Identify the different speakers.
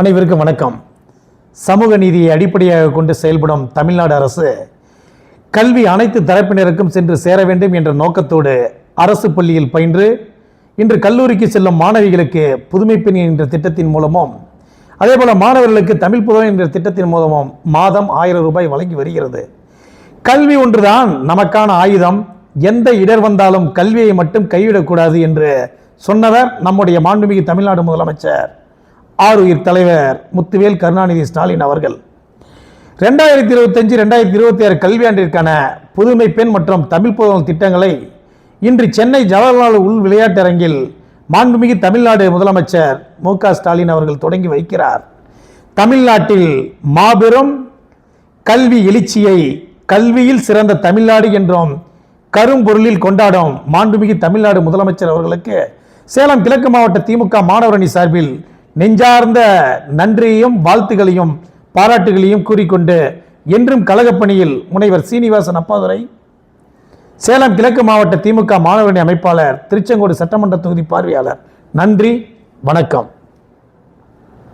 Speaker 1: அனைவருக்கும் வணக்கம். சமூக நீதியை அடிப்படையாக கொண்டு செயல்படும் தமிழ்நாடு அரசு கல்வி அனைத்து தரப்பினருக்கும் சென்று சேர வேண்டும் என்ற நோக்கத்தோடு அரசு பள்ளியில் பயின்று இன்று கல்லூரிக்கு செல்லும் மாணவிகளுக்கு புதுமை பெண் என்ற திட்டத்தின் மூலமும் அதேபோல மாணவர்களுக்கு தமிழ் புதன் என்ற திட்டத்தின் மூலமும் மாதம் ஆயிரம் ரூபாய் வழங்கி வருகிறது. கல்வி ஒன்றுதான் நமக்கான ஆயுதம். எந்த இடர் வந்தாலும் கல்வியை மட்டும் கைவிடக்கூடாது என்று சொன்னவர் நம்முடைய மாண்புமிகு தமிழ்நாடு முதலமைச்சர். ஆருயிர் தலைவர் முத்துவேல் கருணாநிதி ஸ்டாலின் அவர்கள். ரெண்டாயிரத்தி இருபத்தஞ்சு ரெண்டாயிரத்தி இருபத்தி ஆறு கல்வியாண்டிற்கான புதுமை பெண் மற்றும் தமிழ் புதல் திட்டங்களை இன்று சென்னை ஜவஹர்லால் உள் விளையாட்டரங்கில் மாண்புமிகு தமிழ்நாடு முதலமைச்சர் மு க ஸ்டாலின் அவர்கள் தொடங்கி வைக்கிறார். தமிழ்நாட்டில் மாபெரும் கல்வி எழுச்சியை கல்வியில் சிறந்த தமிழ்நாடு என்றும் கரும்பொருளில் கொண்டாடும் மாண்புமிகு தமிழ்நாடு முதலமைச்சர் அவர்களுக்கு சேலம் கிழக்கு மாவட்ட திமுக மாணவரணி சார்பில் நெஞ்சார்ந்த நன்றியையும் வாழ்த்துகளையும் பாராட்டுகளையும் கூறிக்கொண்டு என்றும் கழகப்பணியில் முனைவர் சீனிவாசன் அப்பாதுரை சேலம் கிழக்கு மாவட்ட திமுக மாணவரணி அமைப்பாளர் திருச்செங்கோடு சட்டமன்ற தொகுதி பார்வையாளர். நன்றி வணக்கம்.